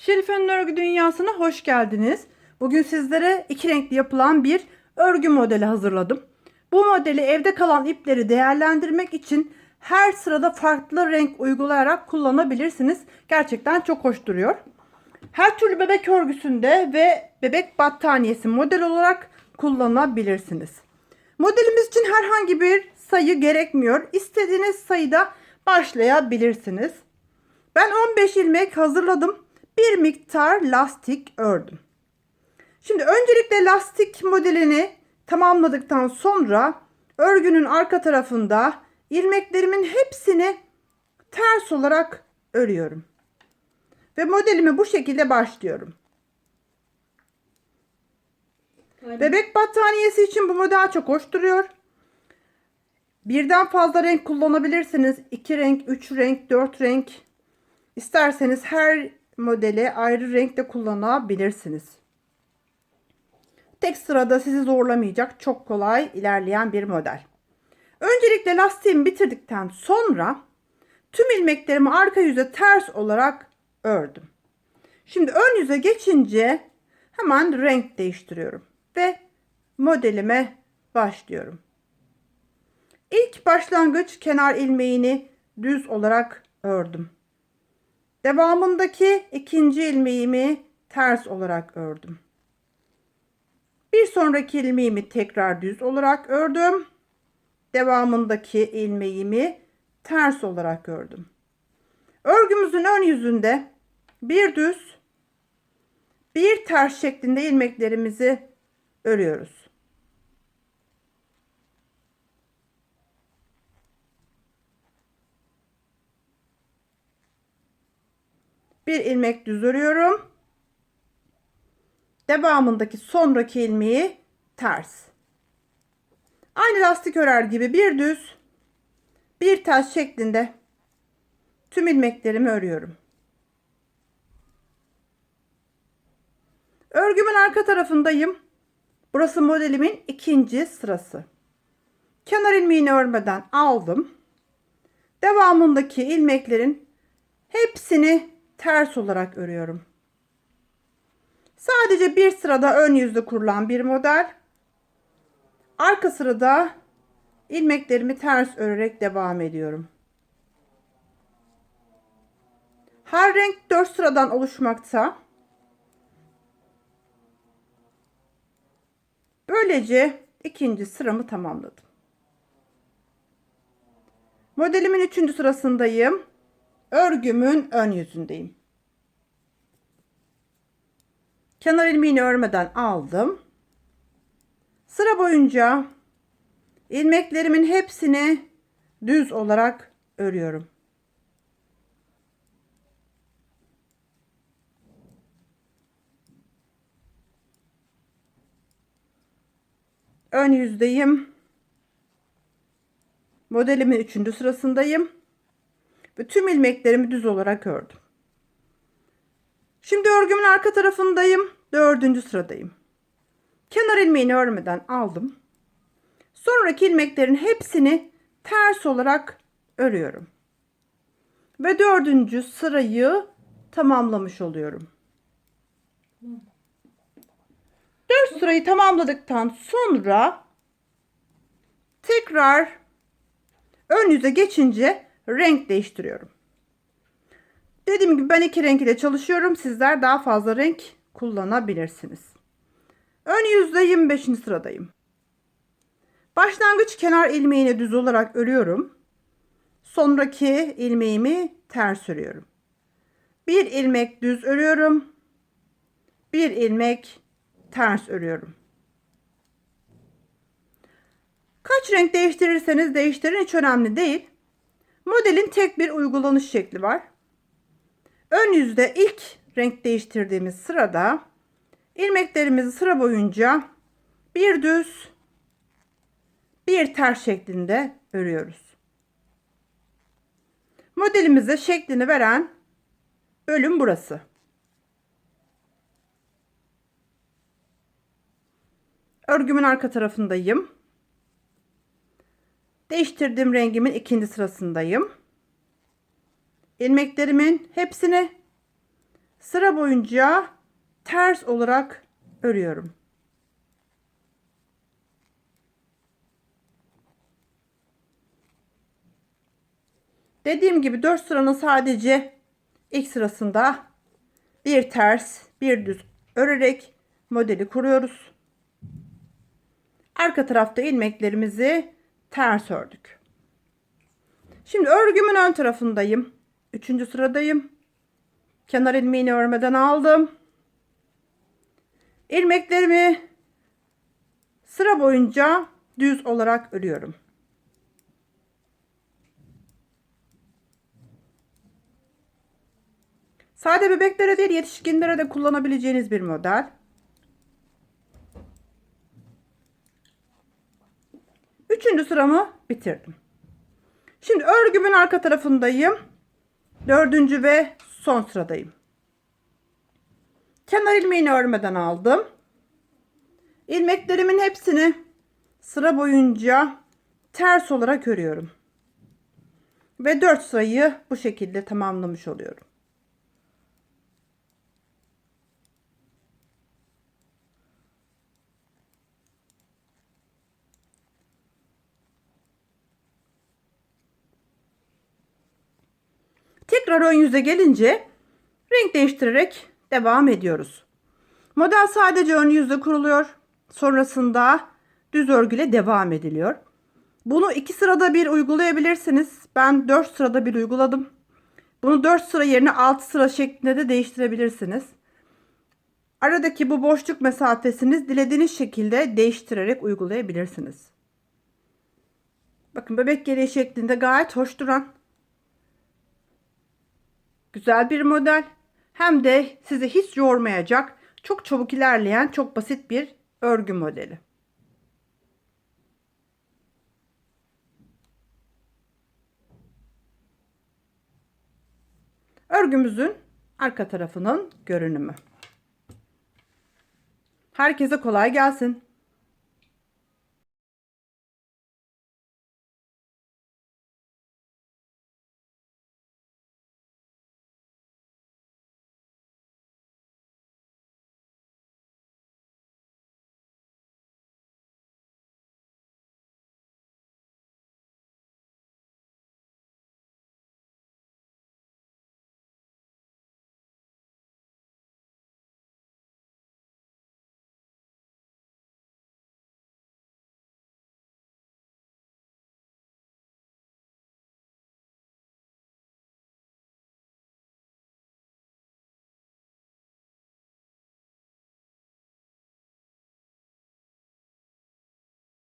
Şerife'nin örgü dünyasına hoş geldiniz. Bugün sizlere iki renkli yapılan bir örgü modeli hazırladım. Bu modeli evde kalan ipleri değerlendirmek için her sırada farklı renk uygulayarak kullanabilirsiniz. Gerçekten çok hoş duruyor. Her türlü bebek örgüsünde ve bebek battaniyesi model olarak kullanabilirsiniz. Modelimiz için herhangi bir sayı gerekmiyor. İstediğiniz sayıda başlayabilirsiniz. Ben 15 ilmek hazırladım. Bir miktar lastik ördüm. Şimdi öncelikle lastik modelini tamamladıktan sonra örgünün arka tarafında ilmeklerimin hepsini ters olarak örüyorum. Ve modelimi bu şekilde başlıyorum. Bebek battaniyesi için bu model çok hoş duruyor. Birden fazla renk kullanabilirsiniz. 2 renk, 3 renk, 4 renk. İsterseniz her modeli ayrı renkte kullanabilirsiniz. Tek sırada sizi zorlamayacak çok kolay ilerleyen bir model. Öncelikle lastiğimi bitirdikten sonra tüm ilmeklerimi arka yüze ters olarak ördüm. Şimdi ön yüze geçince hemen renk değiştiriyorum ve modelime başlıyorum. İlk başlangıç kenar ilmeğini düz olarak ördüm. Devamındaki ikinci ilmeğimi ters olarak ördüm. Bir sonraki ilmeğimi tekrar düz olarak ördüm. Devamındaki ilmeğimi ters olarak ördüm. Örgümüzün ön yüzünde bir düz, bir ters şeklinde ilmeklerimizi örüyoruz. Bir ilmek düz örüyorum. Devamındaki sonraki ilmeği ters. Aynı lastik örer gibi bir düz, bir ters şeklinde tüm ilmeklerimi örüyorum. Örgümün arka tarafındayım. Burası modelimin ikinci sırası. Kenar ilmeğini örmeden aldım. Devamındaki ilmeklerin hepsini ters olarak örüyorum. Sadece bir sırada ön yüzde kurulan bir model. Arka sırada ilmeklerimi ters örerek devam ediyorum. Her renk 4 sıradan oluşmakta. Böylece ikinci sıramı tamamladım. Modelimin üçüncü sırasındayım. Örgümün ön yüzündeyim. Kenar ilmeğini örmeden aldım. Sıra boyunca ilmeklerimin hepsini düz olarak örüyorum. Ön yüzdeyim. Modelimin üçüncü sırasındayım. Ve tüm ilmeklerimi düz olarak ördüm. Şimdi örgümün arka tarafındayım. Dördüncü sıradayım. Kenar ilmeğini örmeden aldım. Sonraki ilmeklerin hepsini ters olarak örüyorum. Ve dördüncü sırayı tamamlamış oluyorum. Dört sırayı tamamladıktan sonra tekrar ön yüze geçince renk değiştiriyorum. Dediğim gibi ben iki renk ile çalışıyorum. Sizler daha fazla renk kullanabilirsiniz. Ön yüzde 25. sıradayım. Başlangıç kenar ilmeğini düz olarak örüyorum. Sonraki ilmeğimi ters örüyorum. Bir ilmek düz örüyorum. Bir ilmek ters örüyorum. Kaç renk değiştirirseniz değiştirin hiç önemli değil. Modelin tek bir uygulanış şekli var. Ön yüzde ilk renk değiştirdiğimiz sırada ilmeklerimizi sıra boyunca bir düz bir ters şeklinde örüyoruz. Modelimize şeklini veren bölüm burası. Örgümün arka tarafındayım. Değiştirdiğim rengimin ikinci sırasındayım ilmeklerimin hepsini sıra boyunca ters olarak örüyorum. Dediğim gibi 4 sıranın sadece ilk sırasında bir ters, bir düz örerek modeli kuruyoruz. Arka tarafta ilmeklerimizi ters ördük. Şimdi örgümün ön tarafındayım. Üçüncü sıradayım. Kenar ilmeğini örmeden aldım. İlmeklerimi sıra boyunca düz olarak örüyorum. Sade bebeklere değil yetişkinlere de kullanabileceğiniz bir model. Üçüncü sıramı bitirdim. Şimdi örgümün arka tarafındayım. Dördüncü ve son sıradayım. Kenar ilmeğini örmeden aldım. İlmeklerimin hepsini sıra boyunca ters olarak örüyorum. Ve 4 sırayı bu şekilde tamamlamış oluyorum. Tekrar ön yüze gelince renk değiştirerek devam ediyoruz. Model sadece ön yüzde kuruluyor. Sonrasında düz örgüyle devam ediliyor. Bunu iki sırada bir uygulayabilirsiniz. Ben 4 sırada bir uyguladım. Bunu 4 sıra yerine 6 sıra şeklinde de değiştirebilirsiniz. Aradaki bu boşluk mesafesini dilediğiniz şekilde değiştirerek uygulayabilirsiniz. Bakın bebek geleği şeklinde gayet hoş duran Güzel bir model. Hem de sizi hiç yormayacak, çok çabuk ilerleyen, çok basit bir örgü modeli. Örgümüzün arka tarafının görünümü. Herkese kolay gelsin.